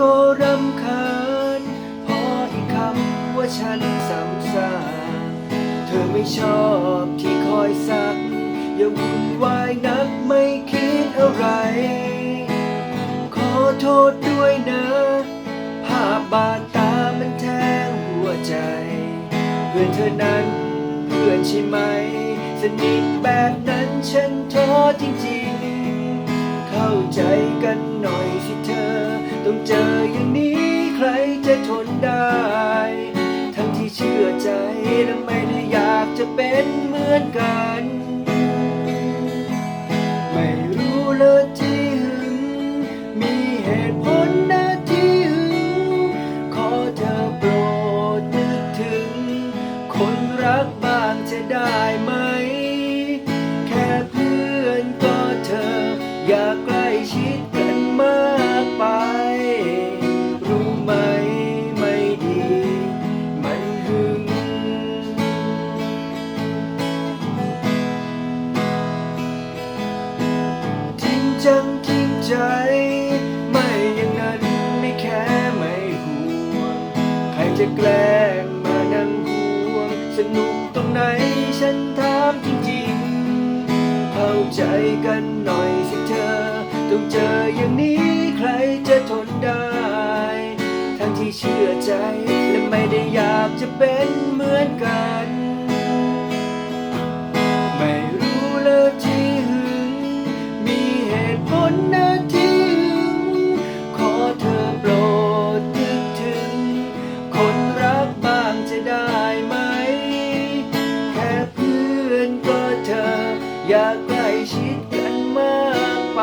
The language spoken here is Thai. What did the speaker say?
ก็รำคาญพออีกคำว่าฉันซ้ำซากเธอไม่ชอบที่คอยซักอย่าวุ่นวายนักไม่คิดอะไร ขอโทษด้วยนะ ภาพบาดตามันแทงหัวใจ เพื่อนเธอนั้นเพื่อนใช่ไหม สนิทแบบนั้นฉันท้อจริงๆ เข้าใจกันหน่อยสิเธอ ต้องเจออย่างนี้ใครจะทนได้ ทั้งที่เชื่อใจและไม่ได้อยากจะเป็นเหมือนกัน ไม่รู้เลยที่หึงมีเหตุผลนะที่หึงขอเธอโปรดนึกถึง คนรักบ้างจะได้ไหม แค่เพื่อนก็เธออยากใกล้ชิด ทิ้งจังทิ้งใจ ไม่อย่างนั้นไม่แค่ไม่ห่วง ใครจะแกล้งมานั่งห่วง สนุกตรงไหนฉันถามจริงๆ เข้าใจกันหน่อยสิเธอ ต้องเจออย่างนี้ใครจะทนได้ ทั้งที่เชื่อใจและไม่ได้อยากจะเป็นเหมือนกัน ธอ อยากใกล้ชิดกันมากไป